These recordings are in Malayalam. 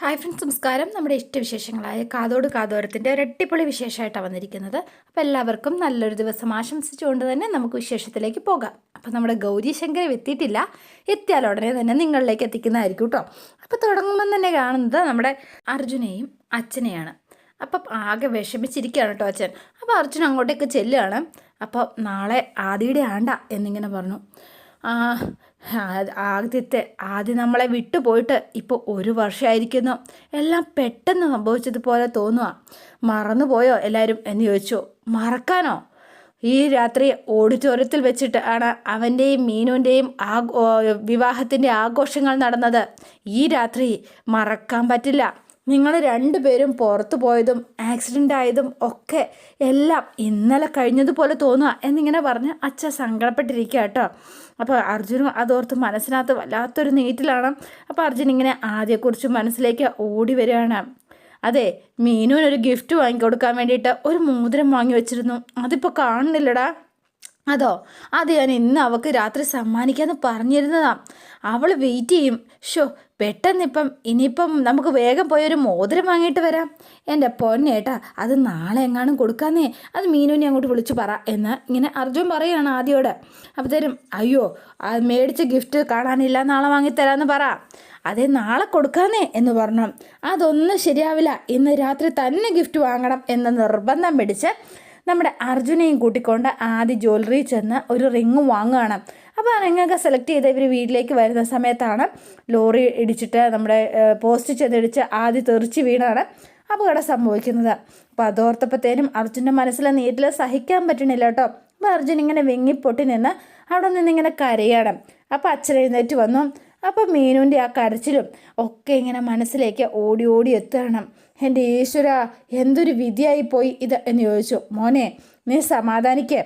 ഹായ് ഫ്രണ്ട്സ് നമസ്കാരം. നമ്മുടെ ഇഷ്ടവിശേഷങ്ങളായ കാതോട് കാതോരത്തിന്റെ ഒരു അടിപൊളി വിശേഷമായിട്ടാണ് വന്നിരിക്കുന്നത്. അപ്പോൾ എല്ലാവർക്കും നല്ലൊരു ദിവസം ആശംസിച്ചുകൊണ്ട് തന്നെ നമുക്ക് വിശേഷത്തിലേക്ക് പോകാം. അപ്പോൾ നമ്മുടെ ഗൗരി ശങ്കരം എത്തിയിട്ടില്ല. എത്തിയാൽ ഉടനെ തന്നെ നിങ്ങളിലേക്ക് എത്തിക്കുന്നതായിരിക്കും കേട്ടോ. അപ്പോൾ തുടങ്ങുമ്പം തന്നെ കാണുന്നത് നമ്മുടെ അർജുനെയും അച്ഛനെയാണ്. അപ്പം ആകെ വിഷമിച്ചിരിക്കുകയാണ് കേട്ടോ അച്ഛൻ. അപ്പോൾ അർജുൻ അങ്ങോട്ടേക്ക് ചെല്ലുകയാണ്. അപ്പോൾ നാളെ ആദിയുടെ ആണ്ട എന്നിങ്ങനെ പറഞ്ഞു. ആദ്യത്തെ ആദ്യം നമ്മളെ വിട്ടുപോയിട്ട് ഇപ്പോൾ ഒരു വർഷമായിരിക്കുന്നു എല്ലാം പെട്ടെന്ന് സംഭവിച്ചതുപോലെ തോന്നുക മറന്നുപോയോ എല്ലാവരും എന്ന് ചോദിച്ചു. മറക്കാനോ? ഈ രാത്രി ഓഡിറ്റോറിയത്തിൽ വെച്ചിട്ട് ആണ് അവന്റെയും മീനുവിന്റെയും ആഘോ വിവാഹത്തിന്റെ ആഘോഷങ്ങൾ നടന്നത്. ഈ രാത്രി മറക്കാൻ പറ്റില്ല. നിങ്ങൾ രണ്ടുപേരും പുറത്തു പോയതും ആക്സിഡന്റ് ആയതും ഒക്കെ എല്ലാം ഇന്നലെ കഴിഞ്ഞതുപോലെ തോന്നുക എന്നിങ്ങനെ പറഞ്ഞ് അച്ഛൻ സങ്കടപ്പെട്ടിരിക്കുക കേട്ടോ. അപ്പോൾ അർജുനും അതോർത്ത് മനസ്സിനകത്ത് വല്ലാത്തൊരു നീറ്റിലാണ് അപ്പോൾ അർജുൻ ഇങ്ങനെ ആദ്യക്കുറിച്ച് മനസ്സിലേക്ക് ഓടി വരികയാണ്. അതെ മീനുവിനൊരു ഗിഫ്റ്റ് വാങ്ങിക്കൊടുക്കാൻ വേണ്ടിയിട്ട് ഒരു മോതിരം വാങ്ങി വെച്ചിരുന്നു. അതിപ്പോൾ കാണുന്നില്ലടാ. അതോ അത് ഞാൻ ഇന്ന് അവൾക്ക് രാത്രി സമ്മാനിക്കാമെന്ന് പറഞ്ഞിരുന്നതാ. അവൾ വെയിറ്റ് ചെയ്യും. ഷോ പെട്ടെന്നിപ്പം ഇനിയിപ്പം നമുക്ക് വേഗം പോയൊരു മോതിരം വാങ്ങിയിട്ട് വരാം. എന്റെ പൊന്നേട്ടാ അത് നാളെ എങ്ങാനും കൊടുക്കാന്നേ. അത് മീനുവിനെ അങ്ങോട്ട് വിളിച്ചു പറ എന്ന് ഇങ്ങനെ അർജുൻ പറയുകയാണ് ആദ്യോട്. അപ്പോഴത്തേനും അയ്യോ മേടിച്ച ഗിഫ്റ്റ് കാണാനില്ല നാളെ വാങ്ങിത്തരാമെന്ന് പറ. അതേ നാളെ കൊടുക്കാന്നേ എന്ന് പറഞ്ഞു. അതൊന്നും ശരിയാവില്ല. ഇന്ന് രാത്രി തന്നെ ഗിഫ്റ്റ് വാങ്ങണം എന്ന് നിർബന്ധം പിടിച്ച് നമ്മുടെ അർജുനെയും കൂട്ടിക്കൊണ്ട് ആദ്യ ജ്വല്ലറി ചെന്ന് ഒരു റിങ് വാങ്ങുകയാണ് അപ്പോൾ ആ സെലക്ട് ചെയ്ത് ഇവർ വീട്ടിലേക്ക് വരുന്ന സമയത്താണ് ലോറി ഇടിച്ചിട്ട് നമ്മുടെ പോസ്റ്റ് ചെന്നിടിച്ച് ആദ്യം തെറിച്ച് വീണാണ് അപകടം സംഭവിക്കുന്നത്. അപ്പോൾ അതോർത്തപ്പോഴത്തേനും അർജുന്റെ മനസ്സിലെ നീറ്റിൽ സഹിക്കാൻ പറ്റണില്ല കേട്ടോ. അപ്പോൾ അർജുൻ ഇങ്ങനെ വെങ്ങിപ്പൊട്ടി നിന്ന് അവിടെ നിന്നിങ്ങനെ കരയണം. അപ്പോൾ അച്ഛൻ എഴുന്നേറ്റ് വന്നു. അപ്പോൾ മീനുവിന്റെ ആ കരച്ചിലും ഒക്കെ ഇങ്ങനെ മനസ്സിലേക്ക് ഓടി ഓടി എത്തണം എന്റെ ഈശ്വര എന്തൊരു വിധിയായി പോയി ഇത് എന്ന് ചോദിച്ചു. മോനെ നീ സമാധാനിക്കേ.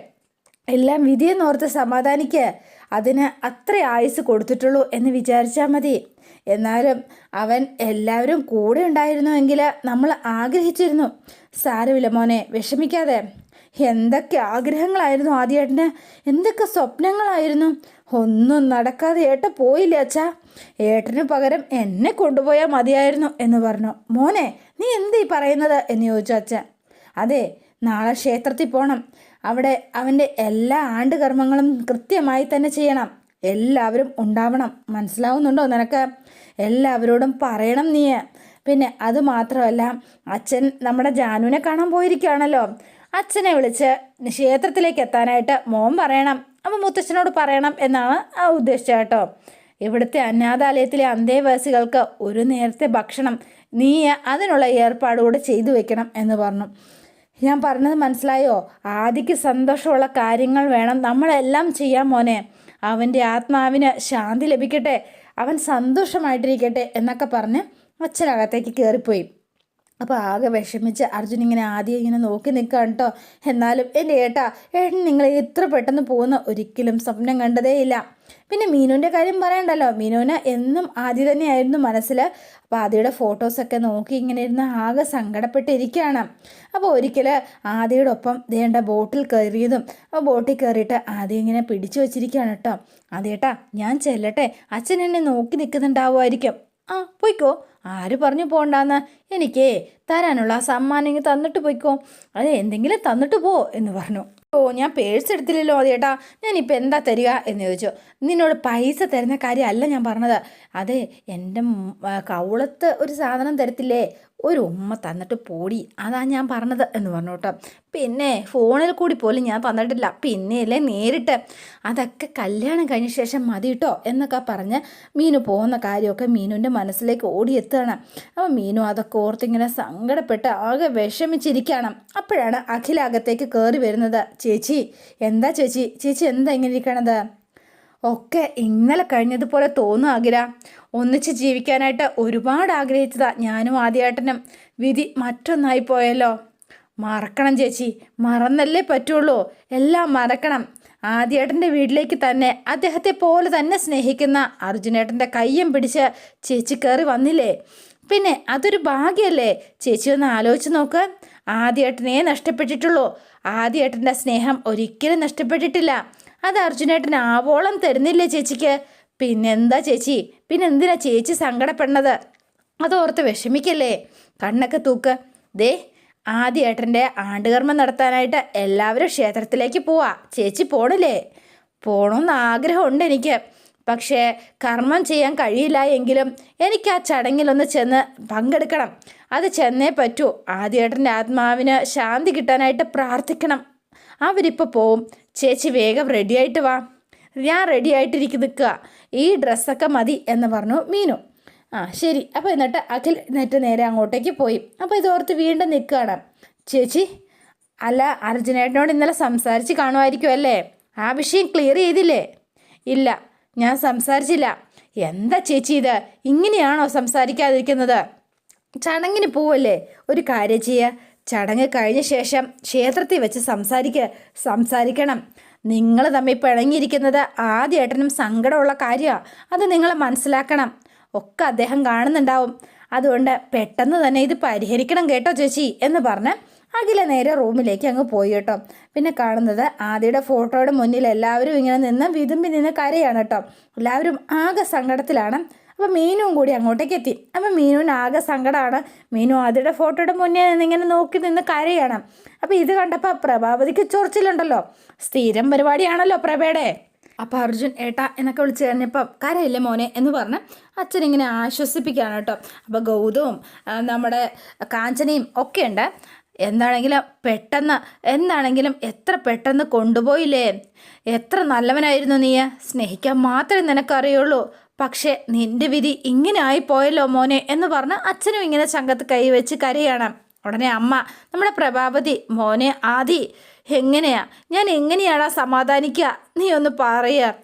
എല്ലാം വിധിയെന്നോർത്ത് സമാധാനിക്ക്. അതിന് അത്ര ആയുസ് കൊടുത്തിട്ടുള്ളൂ എന്ന് വിചാരിച്ചാൽ മതി. എന്നാലും അവൻ എല്ലാവരും കൂടെ ഉണ്ടായിരുന്നുവെങ്കിൽ നമ്മൾ ആഗ്രഹിച്ചിരുന്നു. സാരമില്ല മോനെ വിഷമിക്കാതെ. എന്തൊക്കെ ആഗ്രഹങ്ങളായിരുന്നു ആദ്യേട്ടന്? എന്തൊക്കെ സ്വപ്നങ്ങളായിരുന്നു? ഒന്നും നടക്കാതെ ഏട്ട പോയില്ല അച്ഛാ? ഏട്ടന് പകരം എന്നെ കൊണ്ടുപോയാൽ മതിയായിരുന്നു എന്ന് പറഞ്ഞു. മോനെ നീ എന്തീ പറയുന്നത്? എന്ന് ചോദിച്ചു അച്ഛൻ. അതെ നാളെ ക്ഷേത്രത്തിൽ പോകണം അവിടെ അവന്റെ എല്ലാ ആണ്ട് കർമ്മങ്ങളും കൃത്യമായി തന്നെ ചെയ്യണം. എല്ലാവരും ഉണ്ടാവണം. മനസ്സിലാവുന്നുണ്ടോ നിനക്ക്? എല്ലാവരോടും പറയണം നീ. പിന്നെ അത് മാത്രമല്ല അച്ഛൻ നമ്മുടെ ജാനുവിനെ കാണാൻ പോയിരിക്കുകയാണല്ലോ. അച്ഛനെ വിളിച്ച് ക്ഷേത്രത്തിലേക്ക് എത്താനായിട്ട് മോൻ പറയണം. അപ്പം മുത്തച്ഛനോട് പറയണം എന്നാണ് ആ ഉദ്ദേശിച്ചത് കേട്ടോ. ഇവിടുത്തെ അനാഥാലയത്തിലെ അന്തേവാസികൾക്ക് ഒരു നേരത്തെ ഭക്ഷണം നീ അതിനുള്ള ഏർപ്പാട് കൂടെ ചെയ്തു വെക്കണം എന്ന് പറഞ്ഞു. ഞാൻ പറഞ്ഞത് മനസ്സിലായോ? ആദിക്ക് സന്തോഷമുള്ള കാര്യങ്ങൾ വേണം. നമ്മളെല്ലാം ചെയ്യാം മോനെ. അവന്റെ ആത്മാവിന് ശാന്തി ലഭിക്കട്ടെ. അവൻ സന്തോഷമായിട്ടിരിക്കട്ടെ എന്നൊക്കെ പറഞ്ഞ് അച്ഛനകത്തേക്ക് കയറിപ്പോയി. അപ്പോൾ ആകെ വിഷമിച്ച് അർജുൻ ഇങ്ങനെ ആദ്യം ഇങ്ങനെ നോക്കി നിൽക്കുകയാണ് കേട്ടോ. എന്നാലും എന്റെ ഏട്ടാ ഏട്ടൻ നിങ്ങൾ ഇത്ര പെട്ടെന്ന് പോകുന്ന ഒരിക്കലും സ്വപ്നം കണ്ടതേയില്ല. പിന്നെ മീനുവിന്റെ കാര്യം പറയണ്ടല്ലോ. മീനുവിന് എന്നും ആദ്യ തന്നെയായിരുന്നു മനസ്സിൽ. അപ്പോൾ ആദ്യയുടെ ഫോട്ടോസൊക്കെ നോക്കി ഇങ്ങനെ ഇരുന്ന് ആകെ സങ്കടപ്പെട്ടിരിക്കുകയാണ്. അപ്പോൾ ഒരിക്കൽ ആദ്യയുടെ ഒപ്പം ദേണ്ട ബോട്ടിൽ കയറിയതും ആ ബോട്ടിൽ കയറിയിട്ട് ആദ്യം ഇങ്ങനെ പിടിച്ചു വെച്ചിരിക്കുകയാണ് കേട്ടോ. ആദ്യേട്ടാ ഞാൻ ചെല്ലട്ടെ. അച്ഛൻ എന്നെ നോക്കി നിൽക്കുന്നുണ്ടാവുമായിരിക്കും. ആ പോയിക്കോ. ആര് പറഞ്ഞു പോണ്ടാന്ന്? എനിക്കേ തരാനുള്ള ആ സമ്മാനം ഇങ്ങ് തന്നിട്ട് പോയിക്കോ. അതെ എന്തെങ്കിലും തന്നിട്ട് പോ എന്ന് പറഞ്ഞു. ഓ ഞാൻ പേഴ്സ് എടുത്തില്ലല്ലോ അതേട്ടാ ഞാനിപ്പോൾ എന്താ തരിക എന്ന് ചോദിച്ചു. നിന്നോട് പൈസ തരുന്ന കാര്യമല്ല ഞാൻ പറഞ്ഞത്. അതെ എന്റെ കവളത്ത് ഒരു സാധനം തരത്തില്ലേ? ഒരു ഉമ്മ തന്നിട്ട് പോടി. അതാ ഞാൻ പറഞ്ഞത് എന്ന് പറഞ്ഞു കേട്ടോ പിന്നെ ഫോണിൽ കൂടി പോലും ഞാൻ തന്നിട്ടില്ല. പിന്നെയല്ലേ നേരിട്ട്. അതൊക്കെ കല്യാണം കഴിഞ്ഞ ശേഷം മതി കേട്ടോ എന്നൊക്കെ പറഞ്ഞ് മീനു പോകുന്ന കാര്യമൊക്കെ മീനുവിന്റെ മനസ്സിലേക്ക് ഓടിയെത്തുകയാണ്. അപ്പോൾ മീനു അതൊക്കെ ഓർത്തിങ്ങനെ സങ്കടപ്പെട്ട് ആകെ വിഷമിച്ചിരിക്കുകയാണ്. അപ്പോഴാണ് അഖില അകത്തേക്ക് കയറി വരുന്നത്. ചേച്ചി എന്താ ചേച്ചി? ചേച്ചി എന്താ ഇങ്ങനെ ഇരിക്കണത്? ഒക്കെ ഇന്നലെ കഴിഞ്ഞതുപോലെ തോന്നും ആഗ്ര ഒന്നിച്ച് ജീവിക്കാനായിട്ട് ഒരുപാട് ആഗ്രഹിച്ചതാ ഞാനും ആദ്യേട്ടനും. വിധി മറ്റൊന്നായി പോയല്ലോ. മറക്കണം ചേച്ചി. മറന്നല്ലേ പറ്റുള്ളൂ. എല്ലാം മറക്കണം. ആദ്യേട്ടന്റെ വീട്ടിലേക്ക് തന്നെ അദ്ദേഹത്തെ പോലെ തന്നെ സ്നേഹിക്കുന്ന അർജുനേട്ടന്റെ കയ്യം പിടിച്ച് ചേച്ചി കയറി വന്നില്ലേ? പിന്നെ അതൊരു ഭാഗ്യമല്ലേ ചേച്ചി ഒന്ന് ആലോചിച്ച് നോക്ക്. ആദ്യേട്ടനെ നഷ്ടപ്പെട്ടിട്ടുള്ളൂ. ആദ്യേട്ടന്റെ സ്നേഹം ഒരിക്കലും നഷ്ടപ്പെട്ടിട്ടില്ല. അത് അർജുനേട്ടൻ ആവോളം തരുന്നില്ലേ ചേച്ചിക്ക്? പിന്നെന്താ ചേച്ചി? പിന്നെന്തിനാ ചേച്ചി സങ്കടപ്പെടുന്നത്? അതോർത്ത് വിഷമിക്കല്ലേ? കണ്ണൊക്കെ തൂക്ക്. ദേ ആദ്യേട്ടന്റെ ആണ്ടുകർമ്മം നടത്താനായിട്ട് എല്ലാവരും ക്ഷേത്രത്തിലേക്ക് പോവാ. ചേച്ചി പോണില്ലേ? പോണമെന്ന് ആഗ്രഹമുണ്ട് എനിക്ക്. പക്ഷേ കർമ്മം ചെയ്യാൻ കഴിയില്ല എങ്കിലും എനിക്ക് ആ ചടങ്ങിലൊന്ന് ചെന്ന് പങ്കെടുക്കണം. അത് ചെന്നേ പറ്റൂ. ആദ്യേട്ടന്റെ ആത്മാവിന് ശാന്തി കിട്ടാനായിട്ട് പ്രാർത്ഥിക്കണം. അവരിപ്പോൾ പോവും. ചേച്ചി വേഗം റെഡിയായിട്ട് വാ. ഞാൻ റെഡി ആയിട്ടിരിക്കും നിൽക്കുക. ഈ ഡ്രസ്സൊക്കെ മതി എന്ന് പറഞ്ഞു മീനു. ആ ശരി. അപ്പോൾ എന്നിട്ട് അഖിൽ എന്നിട്ട് നേരെ അങ്ങോട്ടേക്ക് പോയി. അപ്പോൾ ഇതോർത്ത് വീണ്ടും നിൽക്കുകയാണ്. ചേച്ചി അല്ല അർജുനേട്ടനോട് ഇന്നലെ സംസാരിച്ച് കാണുമായിരിക്കും അല്ലേ? ആ വിഷയം ക്ലിയർ ചെയ്തില്ലേ? ഇല്ല ഞാൻ സംസാരിച്ചില്ല. എന്താ ചേച്ചി ഇത്? ഇങ്ങനെയാണോ സംസാരിക്കാതിരിക്കുന്നത്? ചടങ്ങിന് പോവല്ലേ? ഒരു കാര്യം ചെയ്യുക ചടങ്ങ് കഴിഞ്ഞ ശേഷം ക്ഷേത്രത്തിൽ വെച്ച് സംസാരിക്ക സംസാരിക്കണം. നിങ്ങൾ തമ്മിൽ പിണങ്ങിയിരിക്കുന്നത് ആദ്യേട്ടനും സങ്കടമുള്ള കാര്യമാണ് അത് നിങ്ങൾ മനസ്സിലാക്കണം. ഒക്കെ അദ്ദേഹം കാണുന്നുണ്ടാവും. അതുകൊണ്ട് പെട്ടെന്ന് തന്നെ ഇത് പരിഹരിക്കണം കേട്ടോ ചേച്ചി എന്ന് പറഞ്ഞ് അഖില നേരെ റൂമിലേക്ക് അങ്ങ് പോയി കേട്ടോ. പിന്നെ കാണുന്നത് ആദ്യയുടെ ഫോട്ടോയുടെ മുന്നിൽ എല്ലാവരും ഇങ്ങനെ നിന്ന് വിതുമ്പി നിന്ന് കരയാണ് കേട്ടോ. എല്ലാവരും ആകെ സങ്കടത്തിലാണ്. അപ്പോൾ മീനും കൂടി അങ്ങോട്ടേക്ക് എത്തി. അപ്പോൾ മീനുവിന് ആകെ സങ്കടമാണ് മീനു ആദ്യയുടെ ഫോട്ടോയുടെ മുന്നേ ഇങ്ങനെ നോക്കി നിന്ന് കരയണം. അപ്പോൾ ഇത് കണ്ടപ്പോൾ പ്രഭാവതിക്ക് ചൊറിച്ചിലുണ്ടല്ലോ. സ്ഥിരം പരിപാടിയാണല്ലോ പ്രഭയുടെ. അപ്പോൾ അർജുൻ ഏട്ടാ എന്നൊക്കെ വിളിച്ച് കഴിഞ്ഞപ്പം കരയില്ലേ മോനെ? എന്ന് പറഞ്ഞ് അച്ഛനിങ്ങനെ ആശ്വസിപ്പിക്കുകയാണ് കേട്ടോ. അപ്പോൾ ഗൗതവും നമ്മുടെ കാഞ്ചനയും ഒക്കെ ഉണ്ട്. എന്താണെങ്കിലും പെട്ടെന്ന് എന്താണെങ്കിലും എത്ര പെട്ടെന്ന് കൊണ്ടുപോയില്ലേ? എത്ര നല്ലവനായിരുന്നു നീ? സ്നേഹിക്കാൻ മാത്രമേ നിനക്കറിയുള്ളൂ. പക്ഷേ നിന്റെ വിധി ഇങ്ങനെ ആയിപ്പോയല്ലോ മോനെ എന്ന് പറഞ്ഞ് അച്ഛനും ഇങ്ങനെ ചങ്കത്ത് കൈവച്ച് കരയണം. ഉടനെ അമ്മ നമ്മുടെ പ്രഭാപതി മോനെ ആദി എങ്ങനെയാ? ഞാൻ എങ്ങനെയാടാ സമാധാനിക്കുക നീ ഒന്ന് പറയുക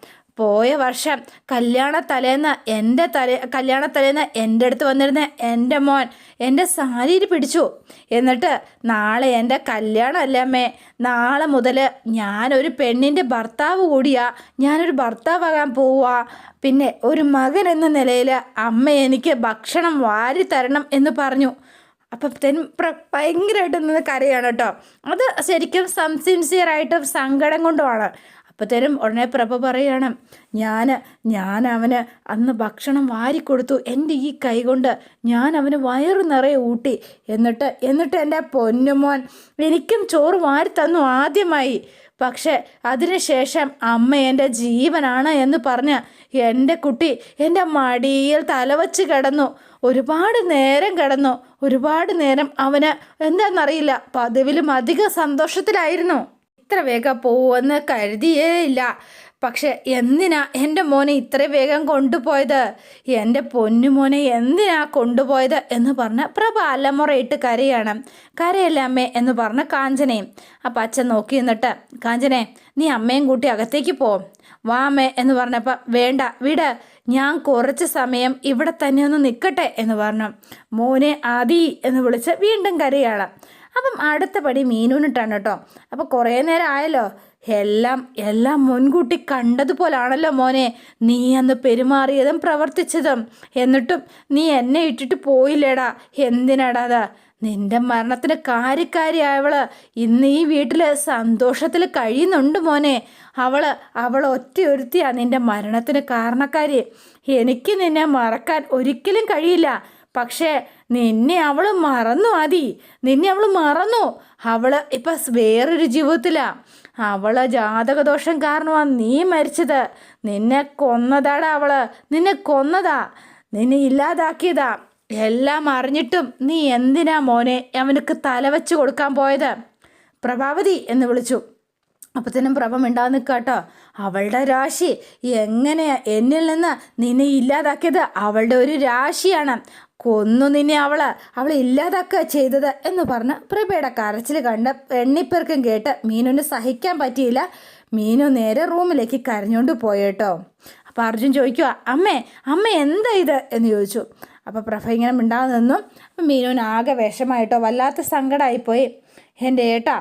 പോയ വർഷം കല്യാണ തലേന്ന് എന്റെ തലേ കല്യാണ തലേന്ന് എന്റെ അടുത്ത് വന്നിരുന്ന എന്റെ മോൻ എന്റെ സാരിയിൽ പിടിച്ചു. എന്നിട്ട് നാളെ എന്റെ കല്യാണമല്ല അമ്മേ? നാളെ മുതൽ ഞാനൊരു പെണ്ണിന്റെ ഭർത്താവ് കൂടിയാ. ഞാനൊരു ഭർത്താവാകാൻ പോവാ. പിന്നെ ഒരു മകൻ എന്ന നിലയിൽ അമ്മ എനിക്ക് ഭക്ഷണം വാരി തരണം എന്ന് പറഞ്ഞു. അപ്പം തെൻ ഭയങ്കരമായിട്ട് നിന്ന് കരയാണ് കേട്ടോ. അത് ശരിക്കും സംസിൻസിയറായിട്ട് സങ്കടം കൊണ്ടുമാണ്. അപ്പോഴത്തേനും ഉടനെ പ്രഭ പറയാണ് ഞാൻ ഞാൻ അവന് അന്ന് ഭക്ഷണം വാരിക്കൊടുത്തു. എന്റെ ഈ കൈ കൊണ്ട് ഞാൻ അവന് വയറു നിറയെ ഊട്ടി. എന്നിട്ട് എന്നിട്ട് എന്റെ പൊന്നുമോൻ എനിക്കും ചോറ് വാരി തന്നു ആദ്യമായി. പക്ഷെ അതിനുശേഷം അമ്മ എന്റെ ജീവനാണ് എന്ന് പറഞ്ഞ് എന്റെ കുട്ടി എന്റെ മടിയിൽ തലവച്ച് കിടന്നു. ഒരുപാട് നേരം കിടന്നു. ഒരുപാട് നേരം അവന് എന്താണെന്നറിയില്ല പതിവിലും അധികം സന്തോഷത്തിലായിരുന്നു. ഇത്ര വേഗം പോവുമെന്ന് കരുതിയേ ഇല്ല. പക്ഷെ എന്തിനാ എന്റെ മോനെ ഇത്ര വേഗം കൊണ്ടുപോയത്? എന്റെ പൊന്നുമോനെ എന്തിനാ കൊണ്ടുപോയത് എന്ന് പറഞ്ഞ് പ്രഭ അലമുറയിട്ട് കരയാണ്. കരയല്ലേ അമ്മേ എന്ന് പറഞ്ഞ് കാഞ്ചനയും അപ്പം അച്ഛൻ നോക്കി നിന്നിട്ട് കാഞ്ചനെ നീ അമ്മയും കൂട്ടി അകത്തേക്ക് പോ. വാ അമ്മേ എന്ന് പറഞ്ഞപ്പോൾ വേണ്ട വിട്. ഞാൻ കുറച്ച് സമയം ഇവിടെ തന്നെ ഒന്ന് നിൽക്കട്ടെ എന്ന് പറഞ്ഞു. മോനെ ആദി എന്ന് വിളിച്ച് വീണ്ടും കരയാണ്. അപ്പം അടുത്ത പടി മീനൂനിട്ടാണ് കേട്ടോ. അപ്പം കുറേ നേരം ആയല്ലോ. എല്ലാം എല്ലാം മുൻകൂട്ടി കണ്ടതുപോലാണല്ലോ മോനെ. നീ അന്ന് പെരുമാറിയതും പ്രവർത്തിച്ചതും. എന്നിട്ടും നീ എന്നെ ഇട്ടിട്ട് പോയില്ലേടാ. എന്തിനാടാ അതാ? നിന്റെ മരണത്തിന് കാര്യക്കാരിയായവൾ ഇന്ന് ഈ വീട്ടിൽ സന്തോഷത്തിൽ കഴിയുന്നുണ്ട് മോനെ. അവൾ അവൾ ഒറ്റയൊരുത്തിയാ നിന്റെ മരണത്തിന് കാരണക്കാരി. എനിക്ക് നിന്നെ മറക്കാൻ ഒരിക്കലും കഴിയില്ല. പക്ഷേ നിന്നെ അവൾ മറന്നു ആദി. നിന്നെ അവൾ മറന്നു. അവൾ ഇപ്പം വേറൊരു ജീവിതത്തിലാ. അവൾ ജാതകദോഷം കാരണമാണ് നീ മരിച്ചത്. നിന്നെ കൊന്നതാടാ അവൾ. നിന്നെ കൊന്നതാ. നിന്നെ ഇല്ലാതാക്കിയതാ. എല്ലാം അറിഞ്ഞിട്ടും നീ എന്തിനാ മോനെ അവനക്ക് തലവെച്ച് കൊടുക്കാൻ പോയത്? പ്രഭാവതി എന്ന് വിളിച്ചു. അപ്പത്തനും പ്രഭം മിണ്ടാതെ നിൽക്കാട്ടോ അവളുടെ രാശി എങ്ങനെയാ? എന്നിൽ നിന്ന് നിന്നെ ഇല്ലാതാക്കിയത് അവളുടെ ഒരു രാശിയാണ്. കൊന്നു നിന്നെ അവൾ. അവൾ ഇല്ലാതാക്കുക ചെയ്തത് എന്ന് പറഞ്ഞ് പ്രഭയുടെ കരച്ചിൽ കണ്ട് എണ്ണിപ്പെർക്കും കേട്ട് മീനുവിന് സഹിക്കാൻ പറ്റിയില്ല. മീനു നേരെ റൂമിലേക്ക് കരഞ്ഞുകൊണ്ട് പോയേട്ടോ അപ്പോൾ അർജുൻ ചോദിക്കുക അമ്മേ അമ്മ എന്താ ഇത്? എന്ന് ചോദിച്ചു. അപ്പോൾ പ്രഭ ഇങ്ങനെ മിണ്ടാതെ നിന്നു. അപ്പം മീനുവിന് ആകെ വിഷമായിട്ടോ വല്ലാത്ത സങ്കടമായിപ്പോയി. എന്റെ ഏട്ടാ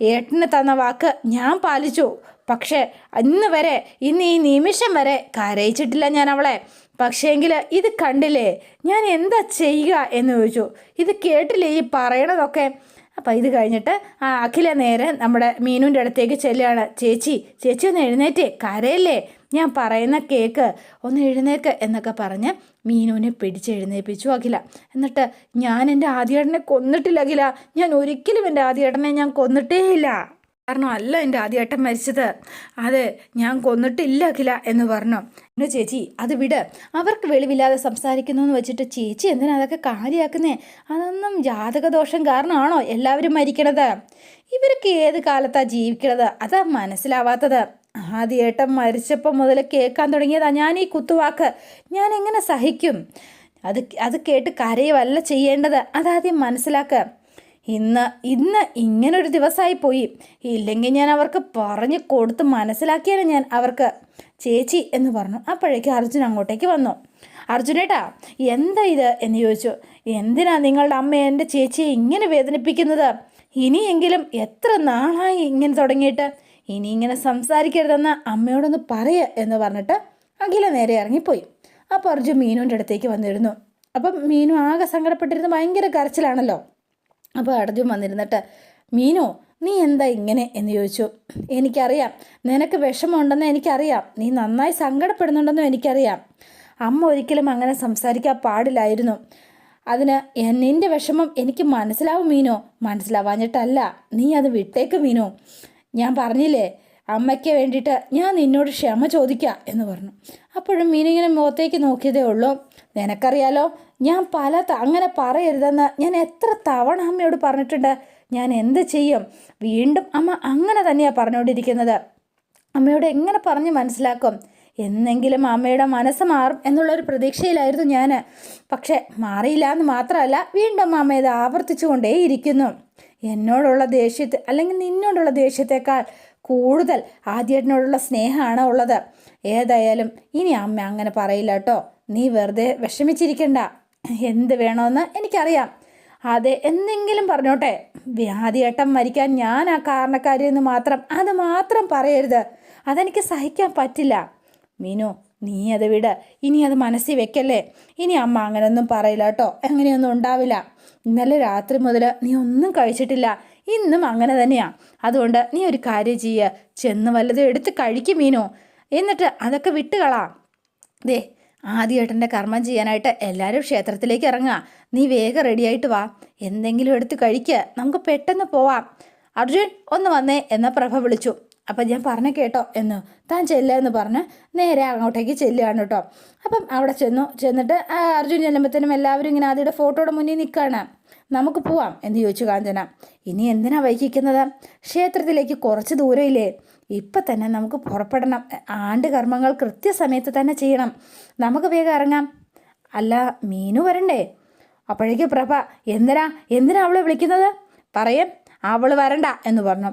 ഏട്ടന് തന്ന വാക്ക് ഞാൻ പാലിച്ചു. പക്ഷേ ഇന്ന് വരെ ഇന്ന് ഈ നിമിഷം വരെ കരയിച്ചിട്ടില്ല ഞാൻ അവളെ. പക്ഷേങ്കിൽ ഇത് കണ്ടില്ലേ? ഞാൻ എന്താ ചെയ്യുക എന്ന് ചോദിച്ചു. ഇത് കേട്ടില്ലേ ഈ പറയണതൊക്കെ? അപ്പം ഇത് കഴിഞ്ഞിട്ട് ആ അഖില നേരെ നമ്മുടെ മീനുവിന്റെ അടുത്തേക്ക് ചെല്ലുകയാണ്. ചേച്ചി ചേച്ചി ഒന്ന് എഴുന്നേറ്റേ. കരയല്ലേ? ഞാൻ പറയുന്ന കേക്ക്. ഒന്ന് എഴുന്നേക്ക് എന്നൊക്കെ പറഞ്ഞ് മീനുവിനെ പിടിച്ച് എഴുന്നേൽപ്പിച്ചു അഖില. എന്നിട്ട് ഞാൻ എന്റെ ആദ്യേട്ടനെ കൊന്നിട്ടില്ല അഖില. ഞാൻ ഒരിക്കലും എന്റെ ആദ്യേട്ടനെ ഞാൻ കൊന്നിട്ടേ ഇല്ല. കാരണം അല്ല എന്റെ ആദ്യേട്ടൻ മരിച്ചത്. അതെ ഞാൻ കൊന്നിട്ടില്ല അഖില എന്ന് പറഞ്ഞു. എന്നു ചേച്ചി അത് വിട്. അവർക്ക് വെളിവില്ലാതെ സംസാരിക്കുന്നു എന്ന് വെച്ചിട്ട് ചേച്ചി എന്തിനാ അതൊക്കെ കാര്യമാക്കുന്നേ അതൊന്നും ജാതകദോഷം കാരണമാണോ എല്ലാവരും മരിക്കണത്? ഇവർക്ക് ഏത് കാലത്താണ് ജീവിക്കണത്? അതാ മനസ്സിലാവാത്തത്. ആദ്യേട്ടൻ മരിച്ചപ്പോൾ മുതൽ കേൾക്കാൻ തുടങ്ങിയതാ ഞാൻ ഈ കുത്തുവാക്ക്. ഞാൻ എങ്ങനെ സഹിക്കും? അത് അത് കേട്ട് കരയുമല്ല ചെയ്യേണ്ടത്. അതാദ്യം മനസ്സിലാക്കുക ഇന്ന് ഇന്ന് ഇങ്ങനൊരു ദിവസമായി പോയി ഇല്ലെങ്കിൽ ഞാൻ അവർക്ക് പറഞ്ഞു കൊടുത്ത് മനസ്സിലാക്കിയാണ് ഞാൻ അവർക്ക്. ചേച്ചി എന്ന് പറഞ്ഞു. അപ്പോഴേക്ക് അർജുൻ അങ്ങോട്ടേക്ക് വന്നു. അർജുനേട്ടാ എന്താ ഇത്? എന്ന് ചോദിച്ചു. എന്തിനാ നിങ്ങളുടെ അമ്മ എന്റെ ചേച്ചിയെ ഇങ്ങനെ വേദനിപ്പിക്കുന്നത്? ഇനിയെങ്കിലും എത്ര നാളായി ഇങ്ങനെ തുടങ്ങിയിട്ട്? ഇനി ഇങ്ങനെ സംസാരിക്കരുതെന്ന് അമ്മയോടൊന്ന് പറയ എന്ന് പറഞ്ഞിട്ട് അഖില നേരെ ഇറങ്ങിപ്പോയി. അപ്പോൾ അർജുൻ മീനുവിന്റെ അടുത്തേക്ക് വന്നിരുന്നു. അപ്പം മീനു ആകെ സങ്കടപ്പെട്ടിരുന്ന് ഭയങ്കര കരച്ചിലാണല്ലോ. അപ്പോൾ അർജുൻ വന്നിരുന്നിട്ട് മീനു നീ എന്താ ഇങ്ങനെ എന്ന് ചോദിച്ചു. എനിക്കറിയാം. നിനക്ക് വിഷമമുണ്ടെന്ന് എനിക്കറിയാം. നീ നന്നായി സങ്കടപ്പെടുന്നുണ്ടെന്നും എനിക്കറിയാം. അമ്മ ഒരിക്കലും അങ്ങനെ സംസാരിക്കാൻ പാടില്ലായിരുന്നു. അതിന് നിന്റെ വിഷമം എനിക്ക് മനസ്സിലാവും മീനോ. മനസ്സിലാവാഞ്ഞിട്ടല്ല. നീ അത് വിട്ടേക്ക് മീനോ. ഞാൻ പറഞ്ഞില്ലേ അമ്മയ്ക്ക് വേണ്ടിയിട്ട് ഞാൻ നിന്നോട് ക്ഷമ ചോദിക്കാം എന്ന് പറഞ്ഞു. അപ്പോഴും മീനിങ്ങനെ മുഖത്തേക്ക് നോക്കിയതേ ഉള്ളൂ. നിനക്കറിയാലോ ഞാൻ പല അങ്ങനെ പറയരുതെന്ന് ഞാൻ എത്ര തവണ അമ്മയോട് പറഞ്ഞിട്ടുണ്ട്. ഞാൻ എന്ത് ചെയ്യും? വീണ്ടും അമ്മ അങ്ങനെ തന്നെയാണ് പറഞ്ഞുകൊണ്ടിരിക്കുന്നത് അമ്മയോട് എങ്ങനെ പറഞ്ഞ് മനസ്സിലാക്കും? എന്നെങ്കിലും അമ്മയുടെ മനസ്സ് മാറും എന്നുള്ളൊരു പ്രതീക്ഷയിലായിരുന്നു ഞാൻ പക്ഷെ മാറിയില്ല എന്ന് മാത്രമല്ല വീണ്ടും അമ്മ ഇത് ആവർത്തിച്ചു കൊണ്ടേയിരിക്കുന്നു എന്നോടുള്ള ദേഷ്യത്തെ അല്ലെങ്കിൽ നിന്നോടുള്ള ദേഷ്യത്തെക്കാൾ കൂടുതൽ ആദ്യേട്ടനോടുള്ള സ്നേഹമാണ് ഉള്ളത്. ഏതായാലും ഇനി അമ്മ അങ്ങനെ പറയില്ല കേട്ടോ. നീ വെറുതെ വിഷമിച്ചിരിക്കണ്ട. എന്ത് വേണമെന്ന് എനിക്കറിയാം. അതെ എന്തെങ്കിലും പറഞ്ഞോട്ടെ. വ്യാധിയേട്ടം മരിക്കാൻ ഞാൻ ആ കാരണക്കാരി എന്ന് മാത്രം അത് മാത്രം പറയരുത്. അതെനിക്ക് സഹിക്കാൻ പറ്റില്ല. മീനു നീ അത് വിട്. ഇനി അത് മനസ്സിൽ വെക്കല്ലേ? ഇനി അമ്മ അങ്ങനെയൊന്നും പറയില്ല കേട്ടോ. അങ്ങനെയൊന്നും ഉണ്ടാവില്ല. ഇന്നലെ രാത്രി മുതൽ നീ ഒന്നും കഴിച്ചിട്ടില്ല. ഇന്നും അങ്ങനെ തന്നെയാ. അതുകൊണ്ട് നീ ഒരു കാര്യം ചെയ്യുക ചെന്ന് വല്ലതും എടുത്ത് കഴിക്കും മീനു. എന്നിട്ട് അതൊക്കെ വിട്ടുകളാം. ദേ ആദ്യേട്ടന്റെ കർമ്മം ചെയ്യാനായിട്ട് എല്ലാവരും ക്ഷേത്രത്തിലേക്ക് ഇറങ്ങുക. നീ വേഗം റെഡിയായിട്ട് വാ. എന്തെങ്കിലും എടുത്ത് കഴിക്കുക നമുക്ക് പെട്ടെന്ന് പോവാം. അർജുൻ ഒന്ന് വന്നേ എന്ന പ്രഭ വിളിച്ചു. അപ്പം ഞാൻ പറഞ്ഞ കേട്ടോ എന്ന്. താൻ ചെല്ലുക എന്ന് പറഞ്ഞ് നേരെ അങ്ങോട്ടേക്ക് ചെല്ലുകയാണ് കേട്ടോ. അപ്പം അവിടെ ചെന്നു. ചെന്നിട്ട് അർജുൻ ചെല്ലുമ്പോഴത്തേനും എല്ലാവരും ഇങ്ങനെ ആദ്യയുടെ ഫോട്ടോയുടെ മുന്നിൽ നിൽക്കുകയാണ്. നമുക്ക് പോവാം എന്ന് ചോദിച്ചു കാഞ്ചന. ഇനി എന്തിനാ വൈകിക്കുന്നത്? ക്ഷേത്രത്തിലേക്ക് കുറച്ച് ദൂരമില്ലേ? ഇപ്പം തന്നെ നമുക്ക് പുറപ്പെടണം. ആണ്ട് കർമ്മങ്ങൾ കൃത്യസമയത്ത് തന്നെ ചെയ്യണം. നമുക്ക് വേഗം ഇറങ്ങാം. അല്ല മീനു വരണ്ടേ? അപ്പോഴേക്ക് പ്രഭ എന്തിനാ? എന്തിനാ അവളെ വിളിക്കുന്നത്? പറയും. അവൾ വരണ്ട എന്ന് പറഞ്ഞു.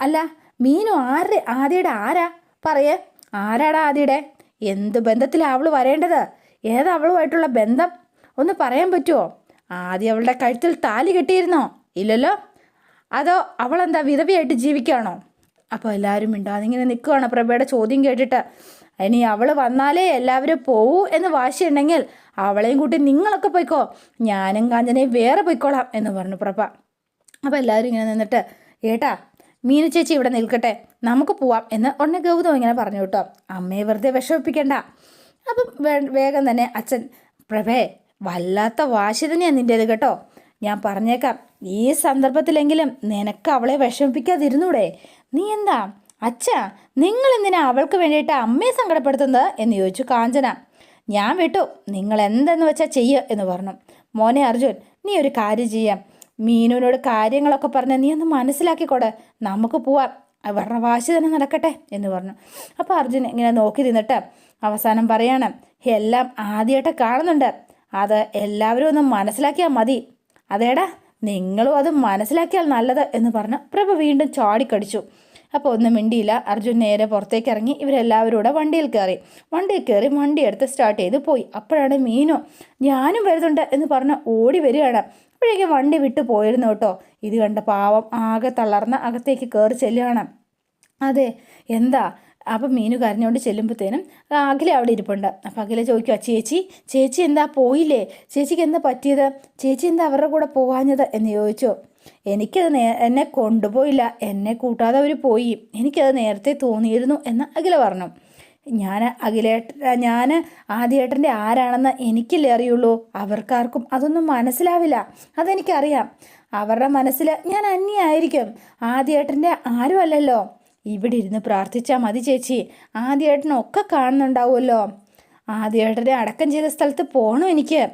അല്ല മീനു ആരുടെ ആദ്യയുടെ ആരാ? പറയേ. ആരാടാ ആദ്യയുടെ എന്ത് ബന്ധത്തിലാണ് അവൾ വരേണ്ടത്? ഏതാ അവളുമായിട്ടുള്ള ബന്ധം? ഒന്ന് പറയാൻ പറ്റുമോ ആദ്യം അവളുടെ കഴുത്തിൽ താലി കെട്ടിയിരുന്നോ? ഇല്ലല്ലോ. അതോ അവളെന്താ വിധവയായിട്ട് ജീവിക്കുകയാണോ? അപ്പോൾ എല്ലാവരും മിണ്ടാതിങ്ങനെ നിൽക്കുകയാണ് പ്രഭയുടെ ചോദ്യം കേട്ടിട്ട്. ഇനി അവൾ വന്നാലേ എല്ലാവരും പോവൂ എന്ന് വാശിയുണ്ടെങ്കിൽ അവളെയും കൂട്ടി നിങ്ങളൊക്കെ പോയിക്കോ. ഞാനും കാഞ്ചനയും വേറെ പോയിക്കോളാം എന്ന് പറഞ്ഞു പ്രഭ. അപ്പോൾ എല്ലാവരും ഇങ്ങനെ നിന്നിട്ട് ഏട്ടാ മീനു ചേച്ചി ഇവിടെ നിൽക്കട്ടെ. നമുക്ക് പോവാം എന്ന് ഉടനെ ഗൗതം ഇങ്ങനെ പറഞ്ഞു കേട്ടോ. അമ്മയെ വെറുതെ വിഷമിപ്പിക്കണ്ട. അപ്പം വേഗം തന്നെ അച്ഛൻ പ്രഭേ വല്ലാത്ത വാശി തന്നെയാണ് നിന്റേത് കേട്ടോ. ഞാൻ പറഞ്ഞേക്കാം ഈ സന്ദർഭത്തിലെങ്കിലും നിനക്ക് അവളെ വിഷമിപ്പിക്കാതിരുന്നൂടെ. നീ എന്താ? അച്ഛാ നിങ്ങൾ എന്തിനാ അവൾക്ക് വേണ്ടിയിട്ട് അമ്മയെ സങ്കടപ്പെടുത്തുന്നത്? എന്ന് ചോദിച്ചു കാഞ്ചന. ഞാൻ വിട്ടു. നിങ്ങൾ എന്തെന്ന് വെച്ചാൽ ചെയ്യുക എന്ന് പറഞ്ഞു. മോനെ അർജുൻ നീ ഒരു കാര്യം ചെയ്യാം. മീനുവിനോട് കാര്യങ്ങളൊക്കെ പറഞ്ഞ് നീ ഒന്ന് മനസ്സിലാക്കിക്കോടെ. നമുക്ക് പോവാം. അവരുടെ വാശി തന്നെ നടക്കട്ടെ എന്ന് പറഞ്ഞു. അപ്പോൾ അർജുൻ ഇങ്ങനെ നോക്കി നിന്നിട്ട് അവസാനം പറയാണ് എല്ലാം ആദ്യമായിട്ട് കാണുന്നുണ്ട്. അത് എല്ലാവരും ഒന്ന് മനസ്സിലാക്കിയാൽ മതി. അതേടാ നിങ്ങളും അത് മനസ്സിലാക്കിയാൽ നല്ലത് എന്ന് പറഞ്ഞ് പ്രഭ വീണ്ടും ചാടിക്കടിച്ചു. അപ്പോൾ ഒന്നും മിണ്ടിയില്ല. അർജുൻ നേരെ പുറത്തേക്ക് ഇറങ്ങി. ഇവരെല്ലാവരും കൂടെ വണ്ടിയിൽ കയറി. വണ്ടിയിൽ കയറി വണ്ടി എടുത്ത് സ്റ്റാർട്ട് ചെയ്ത് പോയി. അപ്പോഴാണ് മീനു ഞാനും വരുന്നുണ്ട് എന്ന് പറഞ്ഞ് ഓടി വരികയാണ്. അപ്പോഴേക്കും വണ്ടി വിട്ടു പോയിരുന്നു കേട്ടോ. ഇത് കണ്ട പാവം ആകെ തളർന്ന് അകത്തേക്ക് കയറി ചെല്ലുകയാണ്. അതെ എന്താ? അപ്പം മീനു കരഞ്ഞുകൊണ്ട് ചെല്ലുമ്പോഴത്തേനും അഖില അവിടെ ഇരിപ്പുണ്ട്. അപ്പം അഖില ചോദിക്കുക ചേച്ചി ചേച്ചി എന്താ പോയില്ലേ? ചേച്ചിക്ക് എന്താ പറ്റിയത്? ചേച്ചി എന്താ അവരുടെ കൂടെ പോവാഞ്ഞത്? എന്ന് ചോദിച്ചു. എനിക്കത് നേ എന്നെ കൊണ്ടുപോയില്ല. എന്നെ കൂട്ടാതെ അവർ പോയി. എനിക്കത് നേരത്തെ തോന്നിയിരുന്നു എന്ന് അഖില പറഞ്ഞു. ഞാൻ അഖിലേട്ട ഞാൻ ആദ്യേട്ടന്റെ ആരാണെന്ന് എനിക്കല്ലേ അറിയുള്ളൂ. അവർക്കാർക്കും അതൊന്നും മനസ്സിലാവില്ല. അതെനിക്കറിയാം. അവരുടെ മനസ്സിൽ ഞാൻ അന്യായിരിക്കും. ആദ്യേട്ടന്റെ ആരും അല്ലല്ലോ ഇവിടെ ഇരുന്ന് പ്രാർത്ഥിച്ചാൽ മതി ചേച്ചി. ആദ്യേട്ടനൊക്കെ കാണുന്നുണ്ടാവുമല്ലോ. ആദ്യേട്ടനെ അടക്കം ചെയ്ത സ്ഥലത്ത് പോകണം എനിക്ക്?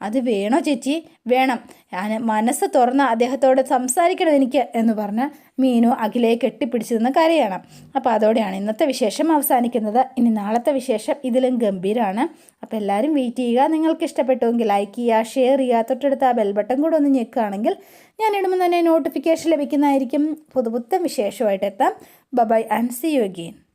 അത് വേണോ ചേച്ചി? വേണം. ഞാൻ മനസ്സ് തുറന്ന് അദ്ദേഹത്തോട് സംസാരിക്കണം എനിക്ക് എന്ന് പറഞ്ഞ് മീനു അഖിലയെ കെട്ടിപ്പിടിച്ചു നിന്ന് കരയണം. അപ്പോൾ അതോടെയാണ് ഇന്നത്തെ വിശേഷം അവസാനിക്കുന്നത്. ഇനി നാളത്തെ വിശേഷം ഇതിലും ഗംഭീരമാണ് അപ്പോൾ എല്ലാവരും വെയിറ്റ് ചെയ്യുക. നിങ്ങൾക്ക് ഇഷ്ടപ്പെട്ടുവെങ്കിൽ ലൈക്ക് ചെയ്യുക ഷെയർ ചെയ്യുക. തൊട്ടടുത്ത് ആ ബെൽബട്ടൺ കൂടെ ഒന്ന് ഞെക്കുകയാണെങ്കിൽ ഞാൻ ഇടുമ്പോൾ തന്നെ നോട്ടിഫിക്കേഷൻ ലഭിക്കുന്നതായിരിക്കും. പുതുപുത്തം വിശേഷമായിട്ട് എത്താം. Bye bye and see you again.